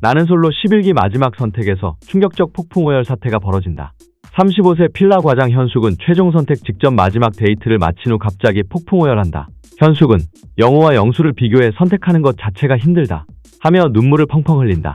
나는 솔로 11기 마지막 선택에서 충격적 폭풍 오열 사태가 벌어진다. 35세 필라 과장 현숙은 최종 선택 직전 마지막 데이트를 마친 후 갑자기 폭풍 오열한다. 현숙은 영호와 영수를 비교해 선택하는 것 자체가 힘들다. 하며 눈물을 펑펑 흘린다.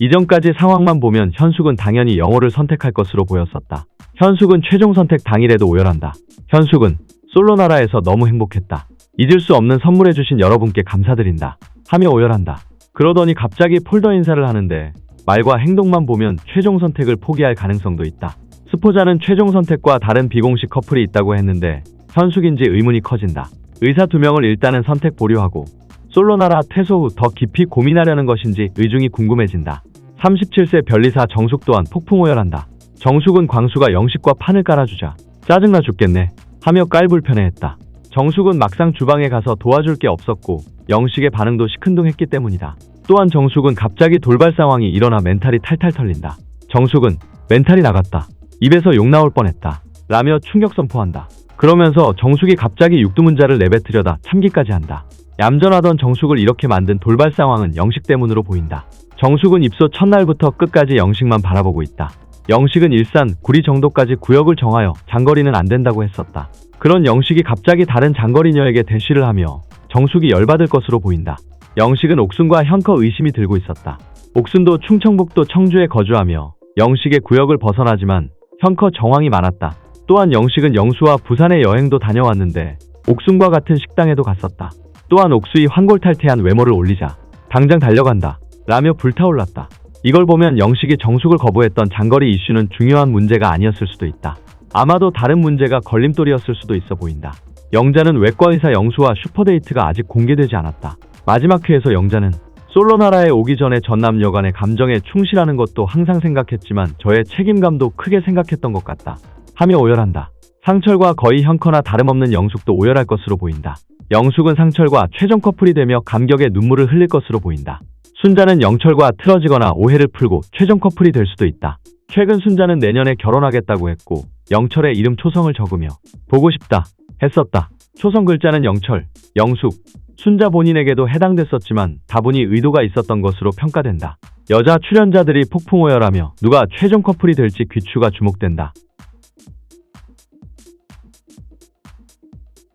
이전까지 상황만 보면 현숙은 당연히 영호를 선택할 것으로 보였었다. 현숙은 최종 선택 당일에도 오열한다. 현숙은 솔로 나라에서 너무 행복했다. 잊을 수 없는 선물해주신 여러분께 감사드린다. 하며 오열한다. 그러더니 갑자기 폴더 인사를 하는데 말과 행동만 보면 최종 선택을 포기할 가능성도 있다. 스포자는 최종 선택과 다른 비공식 커플이 있다고 했는데 현숙인지 의문이 커진다. 의사 두 명을 일단은 선택 보류하고 솔로나라 퇴소 후 더 깊이 고민하려는 것인지 의중이 궁금해진다. 37세 변리사 정숙 또한 폭풍 오열한다. 정숙은 광수가 영식과 판을 깔아주자 짜증나 죽겠네 하며 깔 불편해했다. 정숙은 막상 주방에 가서 도와줄 게 없었고 영식의 반응도 시큰둥했기 때문이다. 또한 정숙은 갑자기 돌발 상황이 일어나 멘탈이 탈탈 털린다. 정숙은 멘탈이 나갔다. 입에서 욕 나올 뻔했다. 라며 충격 선포한다. 그러면서 정숙이 갑자기 육두문자를 내뱉으려다 참기까지 한다. 얌전하던 정숙을 이렇게 만든 돌발 상황은 영식 때문으로 보인다. 정숙은 입소 첫날부터 끝까지 영식만 바라보고 있다. 영식은 일산, 구리 정도까지 구역을 정하여 장거리는 안 된다고 했었다. 그런 영식이 갑자기 다른 장거리녀에게 대시를 하며 정숙이 열받을 것으로 보인다. 영식은 옥순과 현커 의심이 들고 있었다. 옥순도 충청북도 청주에 거주하며 영식의 구역을 벗어나지만 현커 정황이 많았다. 또한 영식은 영수와 부산에 여행도 다녀왔는데 옥순과 같은 식당에도 갔었다. 또한 옥수이 환골탈태한 외모를 올리자 당장 달려간다. 라며 불타올랐다. 이걸 보면 영식이 정숙을 거부했던 장거리 이슈는 중요한 문제가 아니었을 수도 있다. 아마도 다른 문제가 걸림돌이었을 수도 있어 보인다. 영자는 외과의사 영수와 슈퍼데이트가 아직 공개되지 않았다. 마지막 회에서 영자는 솔로 나라에 오기 전에 전남 여간의 감정에 충실하는 것도 항상 생각했지만 저의 책임감도 크게 생각했던 것 같다. 하며 오열한다. 상철과 거의 형커나 다름없는 영숙도 오열할 것으로 보인다. 영숙은 상철과 최종 커플이 되며 감격의 눈물을 흘릴 것으로 보인다. 순자는 영철과 틀어지거나 오해를 풀고 최종 커플이 될 수도 있다. 최근 순자는 내년에 결혼하겠다고 했고 영철의 이름 초성을 적으며 보고 싶다 했었다. 초성 글자는 영철, 영숙, 순자 본인에게도 해당됐었지만 다분히 의도가 있었던 것으로 평가된다. 여자 출연자들이 폭풍 오열하며 누가 최종 커플이 될지 귀추가 주목된다.